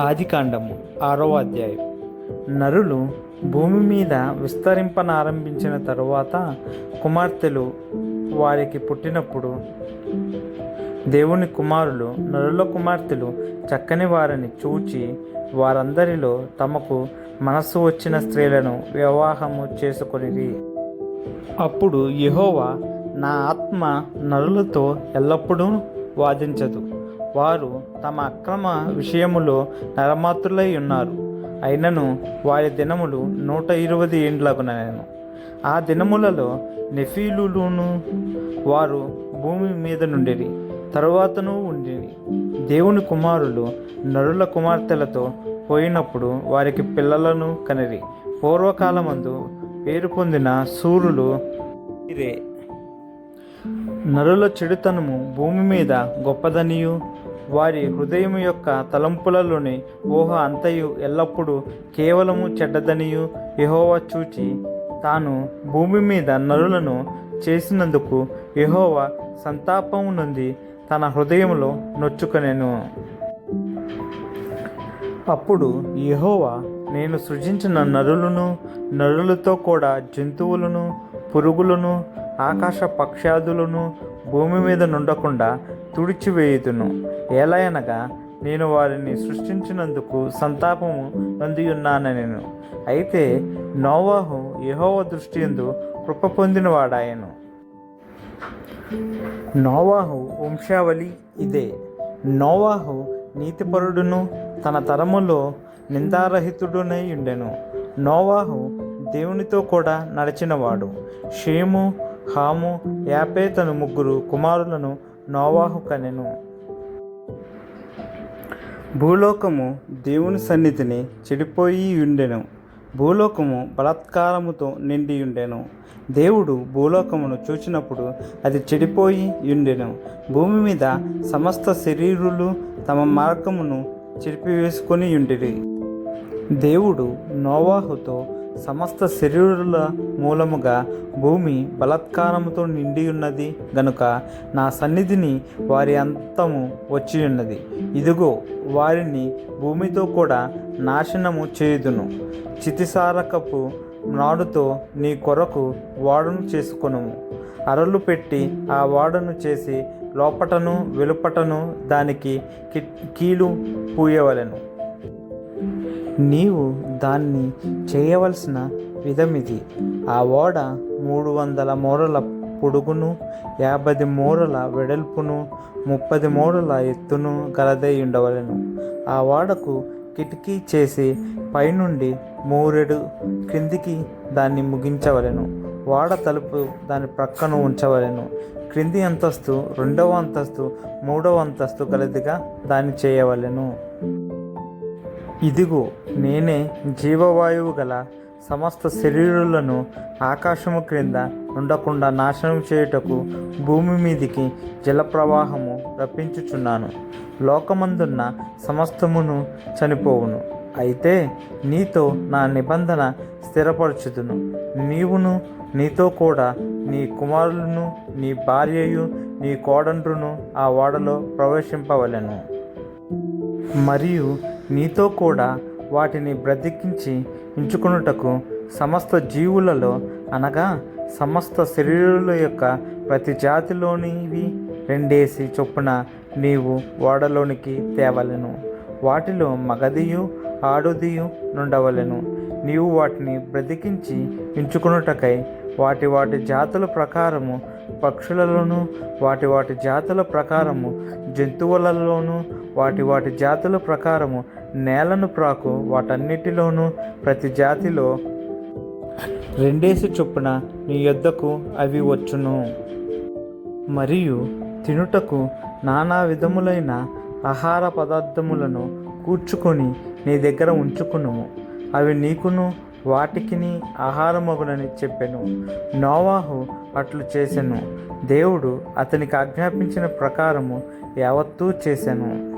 ఆదికాండము ఆరవ అధ్యాయం. నరులు భూమి మీద విస్తరింపనారంభించిన తరువాత కుమార్తెలు వారికి పుట్టినప్పుడు దేవుని కుమారులు నరుల కుమార్తెలు చక్కని వారిని చూచి వారందరిలో తమకు మనస్సు వచ్చిన స్త్రీలను వివాహము చేసుకొనిరి. అప్పుడు యహోవా నా ఆత్మ నరులతో ఎల్లప్పుడూ వాదించదు. వారు తమ అక్రమ విషయములో నరమాత్రులై ఉన్నారు. అయినను వారి దినములు నూట ఇరవై ఏండ్లగునను. ఆ దినములలో నెఫీలును వారు భూమి మీద నుండిరి తరువాతను ఉండిరి. దేవుని కుమారులు నరుల కుమార్తెలతో పోయినప్పుడు వారికి పిల్లలను కనిరి. పూర్వకాలమందు పేరు పొందిన సూర్యులు వీరే నరుల చెడుతనము భూమి మీద గొప్పదనియు వారి హృదయం యొక్క తలంపులలోని ఊహ అంతయు ఎల్లప్పుడూ కేవలము చెడ్డదనియు యహోవా చూచి తాను భూమి మీద నరులను చేసినందుకు యహోవా సంతాపము నుండి తన హృదయంలో నొచ్చుకొనెను. అప్పుడు యహోవా నేను సృజించిన నరులను నరులతో కూడా జంతువులను పురుగులను ఆకాశ పక్షాదులను భూమి మీద నుండకుండా తుడిచివేయుదును. ఎలాయనగా నేను వారిని సృష్టించినందుకు సంతాపము నొంది ఉన్నానెను అయితే నోవాహు యహోవ దృష్టి ఎందు కృప పొందినవాడాయను. నోవాహు వంశావళి ఇదే. నోవాహు నీతిపరుడును తన తరములో నిందారహితుడునై ఉండెను. నోవాహు దేవునితో కూడా నడిచినవాడు. షేము హాము యాపేతను ముగ్గురు కుమారులను నోవాహు కనెను. భూలోకము దేవుని సన్నిధిని చెడిపోయి ఉండెను భూలోకము బలాత్కారముతో నిండి ఉండెను దేవుడు భూలోకమును చూచినప్పుడు అది చెడిపోయి ఉండెను భూమి మీద సమస్త శరీరులు తమ మార్గమును చెరిపివేసుకొని ఉండిరి దేవుడు నోవాహుతో సమస్త శరీరుల మూలముగా భూమి బలాత్కారముతో నిండి ఉన్నది గనుక నా సన్నిధిని వారి అంతము వచ్చి ఉన్నది ఇదిగో వారిని భూమితో కూడా నాశనము చేయుదును. చితిసారకపు నాడుతో నీ కొరకు వాడును చేసుకొనుము. అరలు పెట్టి ఆ వాడను చేసి లోపటను వెలుపటను దానికి కి- కీలు పూయవలెను. నీవు దాన్ని చేయవలసిన విధమిది. ఆ ఓడ మూడు వందల మూరల పొడుగును యాభై మూరల వెడల్పును ముప్పది మూరల ఎత్తును గలదై ఉండవలెను. ఆ ఓడకు కిటికీ చేసి పైనుండి మూరెడు క్రిందికి దాన్ని ముగించవలెను. ఓడ తలుపు దాని ప్రక్కన ఉంచవలెను. క్రింది అంతస్తు రెండవ అంతస్తు మూడవ అంతస్తు గలదిగా దాన్ని చేయవలెను. ఇదిగో నేనే జీవవాయువు గల సమస్త శరీరులను ఆకాశము క్రింద ఉండకుండా నాశనం చేయుటకు భూమి మీదికి జలప్రవాహము రప్పించుచున్నాను. లోకమందున్న సమస్తమును చనిపోవును. అయితే నీతో నా నిబంధన స్థిరపరచుదును. నీవును నీతో కూడా నీ కుమారులను నీ భార్యయు నీ కోడండ్రును ఆ ఓడలో ప్రవేశింపవలెను. మరియు నీతో కూడా వాటిని బ్రతికించి ఉంచుకొనుటకు సమస్త జీవులలో అనగా సమస్త శరీరుల యొక్క ప్రతి జాతిలోనివి రెండేసి చొప్పున నీవు ఓడలోనికి తేవలెను. వాటిలో మగదియు ఆడుదియు నుండవలెను. నీవు వాటిని బ్రతికించి ఉంచుకున్నటకై వాటి వాటి జాతుల ప్రకారము పక్షులలోను వాటి వాటి జాతుల ప్రకారము జంతువులలోనూ వాటి వాటి జాతుల ప్రకారము నేలను ప్రాకు వాటన్నిటిలోనూ ప్రతి జాతిలో రెండేసి చొప్పున నీ యొద్దకు అవి వచ్చును. మరియు తినుటకు నానా విధములైన ఆహార పదార్థములను కూర్చుకొని నీ దగ్గర ఉంచుకును. అవి నీకును వాటికిని ఆహారమగునని చెప్పెను. నోవాహు అట్లు చేసెను. దేవుడు అతనికి ఆజ్ఞాపించిన ప్రకారము యావత్తూ చేసెను.